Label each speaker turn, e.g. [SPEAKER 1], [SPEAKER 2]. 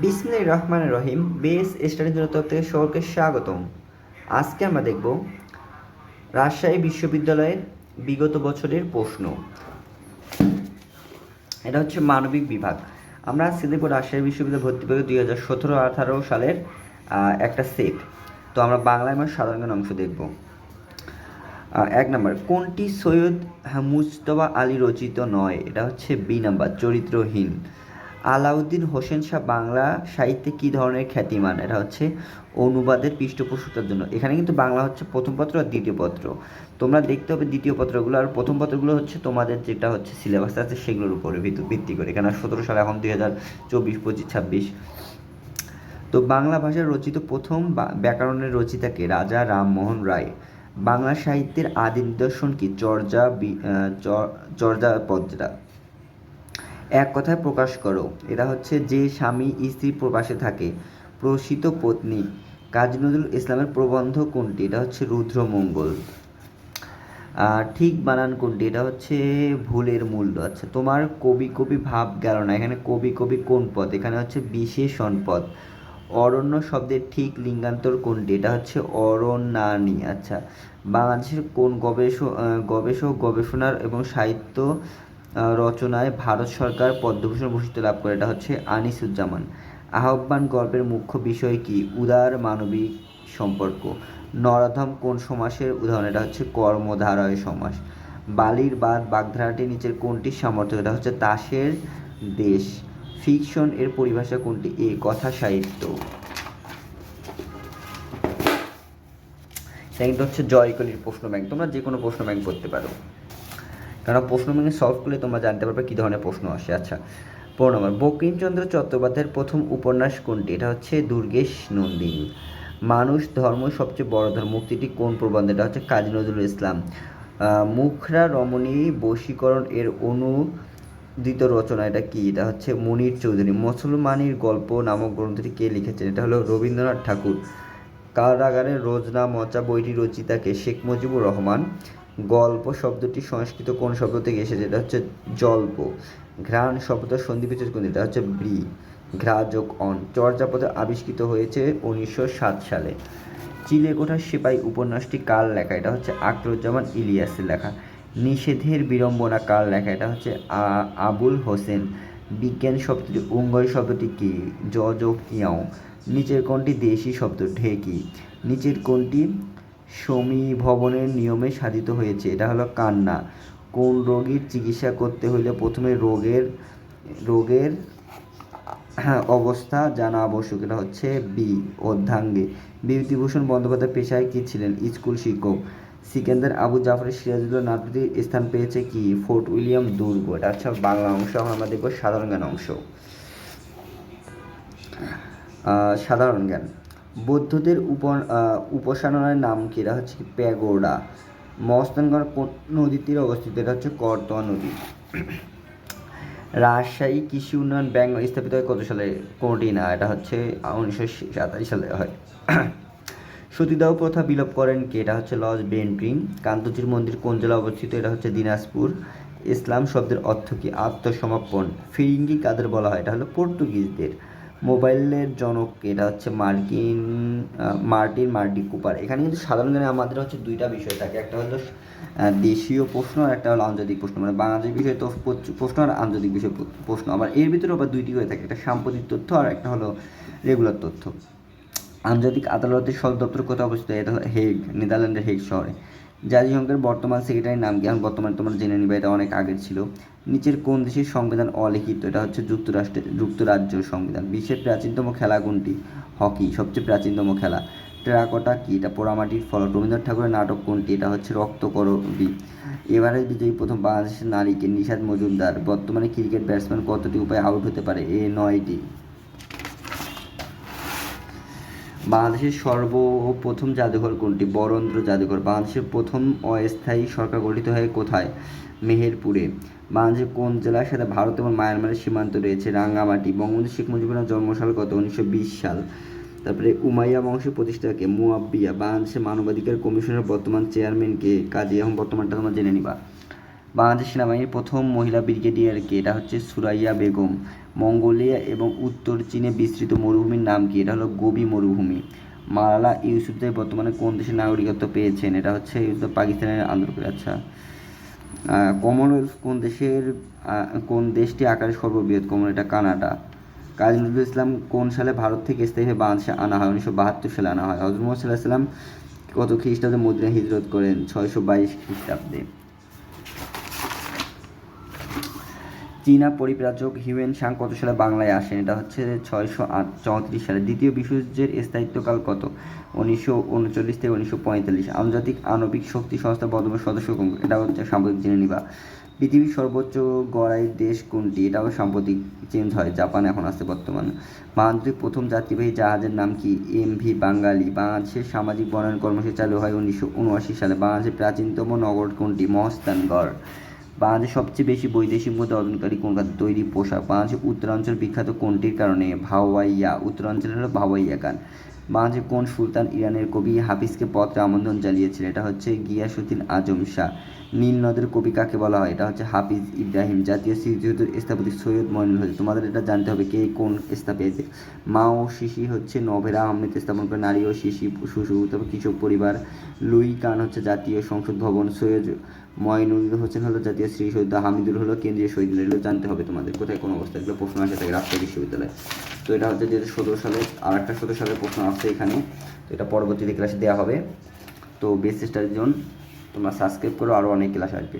[SPEAKER 1] বিসমিল্লাহির রহমান রহিম, বেস স্টাডির জন্য তরফ থেকে সকলকে স্বাগতম। আজকে আমরা দেখব রাজশাহী বিশ্ববিদ্যালয়ের বিগত বছরের প্রশ্ন। এটা হচ্ছে মানবিক বিভাগ। আমরা আজকে দেখব রাজশাহী বিশ্ববিদ্যালয় ভর্তি পরীক্ষা দুই হাজার সতেরো আঠারো সালের একটা সেট তো আমরা বাংলা এবং সাধারণ অংশ দেখব। এক নম্বর, কোনটি সৈয়দ মুজতবা আলী রচিত নয়? এটা হচ্ছে বি নাম্বার, চরিত্রহীন। আলাউদ্দিন হোসেন শাহ বাংলা সাহিত্যে কী ধরনের খ্যাতিমান এটা হচ্ছে অনুবাদের পৃষ্ঠপোষকতার জন্য। এখানে কিন্তু বাংলা হচ্ছে প্রথম পত্র আর দ্বিতীয় পত্র। তোমরা দেখতে হবে দ্বিতীয় পত্রগুলো আর প্রথম পত্রগুলো হচ্ছে তোমাদের যেটা হচ্ছে সিলেবাস আছে সেগুলোর উপরে ভিত্তি- করে। কেন সতেরো সালে এখন দুই হাজার চব্বিশ, পঁচিশ, ছাব্বিশ। তো বাংলা ভাষায় রচিত প্রথম ব্যাকরণের রচিতাকে রাজা রামমোহন রায়। বাংলা সাহিত্যের আদি নিদর্শন কি? চর্যা চর্যাপদরা এক কথায় প্রকাশ করো। এটা হচ্ছে যে স্বামী স্ত্রী প্রবাসে থাকে। প্রসিত পত্নী। কাজী নজরুল ইসলামের প্রবন্ধ কোনটি? এটা হচ্ছে রুদ্রমঙ্গল। ঠিক বানান কোনটি? এটা হচ্ছে ভুলের মূল্য। আচ্ছা তোমার কবি কবি ভাব গেল না। এখানে কবি কবি কোন পদ? এখানে হচ্ছে বিশেষণ পদ। অরণ্য শব্দের ঠিক লিঙ্গান্তর কোনটি? এটা হচ্ছে অরণ্যানী আচ্ছা বাংলাদেশের কোন গবেষক গবেষক, গবেষণার এবং সাহিত্য রচনায় ভারত সরকার পদ্মভূষণ ভূষিত লাভ করে। এটা হচ্ছে আনিসুজ্জামান। আহ্বান গল্পের মুখ্য বিষয় কি? উদার মানবিক সম্পর্ক। নরাধম কোন সমাসের উদাহরণ? এটা হচ্ছে কর্মধারয় সমাস। বালির বাদ বাগধারাটি নিচের কোনটি সামর্থ্য? এটা হচ্ছে তাসের দেশ। ফিকশন এর পরিভাষা কোনটি? এ, কথা, সাহিত্য। কিন্তু হচ্ছে জয়কলির প্রশ্ন ব্যাংক তোমরা যে কোনো প্রশ্ন ব্যাংক করতে পারো। কারণ প্রশ্ন ব্যাংকে সলভ করলে তোমরা জানতে পারবে কী ধরনের প্রশ্ন আসে। আচ্ছা পনেরো নম্বর বঙ্কিমচন্দ্র চট্টোপাধ্যায়ের প্রথম উপন্যাস কোনটি? এটা হচ্ছে দুর্গেশ নন্দিনী। মানুষ, ধর্ম সবচেয়ে বড় ধর্ম। মুক্তিটি কোন প্রবন্ধ? এটা হচ্ছে কাজী নজরুল ইসলাম। মুখরা রমণী বশীকরণ এর অনুদিত রচনা এটা কি? এটা হচ্ছে মনির চৌধুরী। মুসলমানির গল্প নামক গ্রন্থটি কে লিখেছেন? এটা হলো রবীন্দ্রনাথ ঠাকুর। কারাগারের রোজনা মচা বইটি রচিতাকে শেখ মুজিবুর রহমান। গল্প শব্দটি সংস্কৃত কোন শব্দ থেকে এসেছে? এটা হচ্ছে জল্প। ঘ্রাণ শব্দ সন্ধি বিচ্ছেদ কোন এটা হচ্ছে ব্রি। ঘ্রা যোগ অন। চর্যাপদে আবিষ্কৃত হয়েছে উনিশশো সাত সালে। চিলেকোঠার সিপাই উপন্যাসটি কার লেখা? এটা হচ্ছে আখরুজ্জামান ইলিয়াসের লেখা। নিষেধের বিড়ম্বনা কার লেখা? এটা হচ্ছে আবুল হোসেন। বিজ্ঞান শব্দটি উঙ্গয় শব্দটি কি? জ যোগ ইয়াও নিচের কোনটি দেশি শব্দ, ঢেকি। নিচের কোনটি সমীভবনের নিয়মে সাধিত হয়েছে। এটা হলো কান্না। কোন রোগীর চিকিৎসা করতে হলে প্রথমে রোগের রোগের অবস্থা জানা আবশ্যক। এটা হচ্ছে বি অর্ধাঙ্গে বিভূতিভূষণ বন্দ্যোপাধ্যায় পেশায় কি ছিলেন? স্কুল শিক্ষক। সিকেন্দার আবু জাফরের সিরাজুল্লাহ নাটকটি স্থান পেয়েছে কি? ফোর্ট উইলিয়াম দুর্গ। এটা হচ্ছে বাংলা অংশ এখন আমরা দেখব সাধারণ জ্ঞান অংশ। সাধারণ জ্ঞান। বৌদ্ধদের উপ উপাসনার নাম কি? এটা হচ্ছে প্যাগোডা। মহস্তানগড় কোন নদীর তীরে অবস্থিত? এটা হচ্ছে করতোয়া নদী। রাজশাহী কৃষি উন্নয়ন ব্যাংক স্থাপিত হয় কত সালে? কোনটি না? এটা হচ্ছে উনিশশো সাতাশ সালে হয়। সতীদাহ প্রথা বিলোপ করেন কে? এটা হচ্ছে লজ বেন্ট্রিম। কান্তজির মন্দির কোন জেলা অবস্থিত? এটা হচ্ছে দিনাজপুর। ইসলাম শব্দের অর্থ কি? আত্মসমর্পণ। ফিরিঙ্গি কাদের বলা হয়? এটা হলো পর্তুগিজদের। মোবাইলের জনক এটা হচ্ছে মার্কিন মার্টিন মার্টি কুপার। এখানে কিন্তু সাধারণ জ্ঞানে আমাদের হচ্ছে দুইটা বিষয় থাকে। একটা হলো দেশীয় প্রশ্ন আর একটা হলো আন্তর্জাতিক প্রশ্ন। মানে বাংলাদেশ বিষয়ে তো প্রশ্ন আর আন্তর্জাতিক বিষয় প্রশ্ন। আবার এর ভিতরে আবার দুইটি হয়ে থাকে। একটা সাম্প্রতিক তথ্য আর একটা হলো রেগুলার তথ্য। আন্তর্জাতিক আদালতের সদর দপ্তর কোথায় অবস্থিত? এটা হেগ, নেদারল্যান্ডের হেগ শহরে। জাতিসংঘের বর্তমান সেক্রেটারির নাম কি? এখন বর্তমানে তোমরা জেনে নিবে, এটা অনেক আগের ছিল। নিচের কোন দেশের সংবিধান অলিখিত? এটা হচ্ছে যুক্তরাষ্ট্রের, যুক্তরাজ্য সংবিধান। বিশ্বের প্রাচীনতম খেলা কোনটি? হকি, সবচেয়ে প্রাচীনতম খেলা। টেরাকোটা কি? এটা পোড়ামাটির ফলক। রবীন্দ্রনাথ ঠাকুরের নাটক কোনটি? এটা হচ্ছে রক্তকরবী। এবারে বিজয়ী প্রথম বাংলাদেশের নারীকে নিষাদ মজুমদার। বর্তমানে ক্রিকেট ব্যাটসম্যান কতটি উপায়ে আউট হতে পারে? এ নয়টি। বাংলাদেশের সর্বপ্রথম জাদুঘর কোনটি? বরেন্দ্র জাদুঘর। বাংলাদেশের প্রথম অস্থায়ী সরকার গঠিত হয় কোথায়? মেহেরপুরে। বাংলাদেশের কোন জেলার সাথে ভারত এবং মায়ানমারের সীমান্ত রয়েছে? রাঙ্গামাটি। বঙ্গবন্ধু শেখ মুজিবুর জন্মসাল কত? উনিশশো বিশ সাল। তারপরে উমাইয়া বংশের প্রতিষ্ঠাকে মুয়াব্বিয়া। বাংলাদেশের মানবাধিকার কমিশনের বর্তমান চেয়ারম্যানকে কাজী এখন বর্তমানটা তোমরা জেনে নিবা। বাংলাদেশ সেনাবাহিনীর প্রথম মহিলা ব্রিগেডিয়ার কে এটা হচ্ছে সুরাইয়া বেগম। মঙ্গোলিয়া এবং উত্তর চীনে বিস্তৃত মরুভূমির নাম কি? এটা হলো গোবি মরুভূমি। মালালা ইউসুফজাই বর্তমানে কোন দেশের নাগরিকত্ব পেয়েছেন? এটা হচ্ছে পাকিস্তানের আন্দোলন আচ্ছা। কমনওয়েলথ কোন দেশের কোন দেশটি আকারে সর্ববৃহৎ? কমন এটা কানাডা। কাজী নজরুল ইসলাম কোন সালে ভারত থেকে স্থায়ীভাবে বাংলাদেশে আনা হয়? উনিশশো বাহাত্তর সালে আনা হয়। হজরত মোহাম্মদ সাল্লাহ সাল্লাম কত খ্রিস্টাব্দে মদিনা হিজরত করেন? ছয়শো বাইশ খ্রিস্টাব্দে। চীনা পরিব্রাজক হিউয়েন সাং কত সালে বাংলায় আসেন? এটা হচ্ছে ছয়শো চৌত্রিশ সালে। দ্বিতীয় বিশ্বযুদ্ধের স্থায়িত্বকাল কত? উনিশশো উনচল্লিশ থেকে উনিশশো পঁয়তাল্লিশ। আন্তর্জাতিক আণবিক শক্তি সংস্থা বর্তমান সদস্য এটা হচ্ছে সাম্প্রতিক জেনে নিবা। পৃথিবীর সর্বোচ্চ গড়াই দেশ কোনটি? এটাও সাম্প্রতিক চেঞ্জ হয়। জাপান এখন আছে বর্তমান। বাংলাদেশের প্রথম যাত্রীবাহী জাহাজের নাম কি? এম ভি বাঙালি বাংলাদেশের সামাজিক বনায়ন কর্মসূচি চালু হয় উনিশশো উনআশি সালে। বাংলাদেশের প্রাচীনতম নগর কোনটি? মহস্তানগড়। বাংলাদেশ সবচেয়ে বেশি বৈদেশিক মুদ্রা অর্জনকারী কোন খাতে তৈরি পোশাক? বাংলাদেশের উত্তরাঞ্চল বিখ্যাত কোনটির কারণে? ভাওয়াইয়া। উত্তরাঞ্চলের হলো ভাওয়াইয়া গান বাংলাদেশের কোন সুলতান ইরানের কবি হাফিজকে পত্রে আমন্ত্রণ জানিয়েছিলেন? এটা হচ্ছে গিয়াসুদ্দিন আজম শাহ। নীল নদের কবি কাকে বলা হয়? এটা হচ্ছে হাফিজ ইব্রাহিম। জাতীয় স্মৃতিসৌধের স্থাপতি সৈয়দ মইনুল হচ্ছে তোমাদের এটা জানতে হবে কে কোন স্থাপিয়েছে মা ও শিশি হচ্ছে নভেরা আহমেদ স্থাপন করে। নারী ও শিশি, শুশু তারপর কৃষক পরিবার। লুই কান হচ্ছে জাতীয় সংসদ ভবন। সৈয়দ ময়নুল হোসেন হলো জাতীয় শ্রী শহীদ হামিদুল হলো কেন্দ্রীয় শহীদ এগুলো জানতে হবে তোমাদের, কোথায় কোনো অবস্থা, এগুলো প্রশ্ন আসে থাকে রাজশাহী বিশ্ববিদ্যালয়। তো এটা হচ্ছে দু সতেরো সালে আর একটা সতেরো সালের প্রশ্ন আসছে এখানে, তো এটা পরবর্তীতে ক্লাসে দেওয়া হবে। তো বেস্ট স্টার জোন তোমরা সাবস্ক্রাইব করো আরও অনেক ক্লাস আসবে।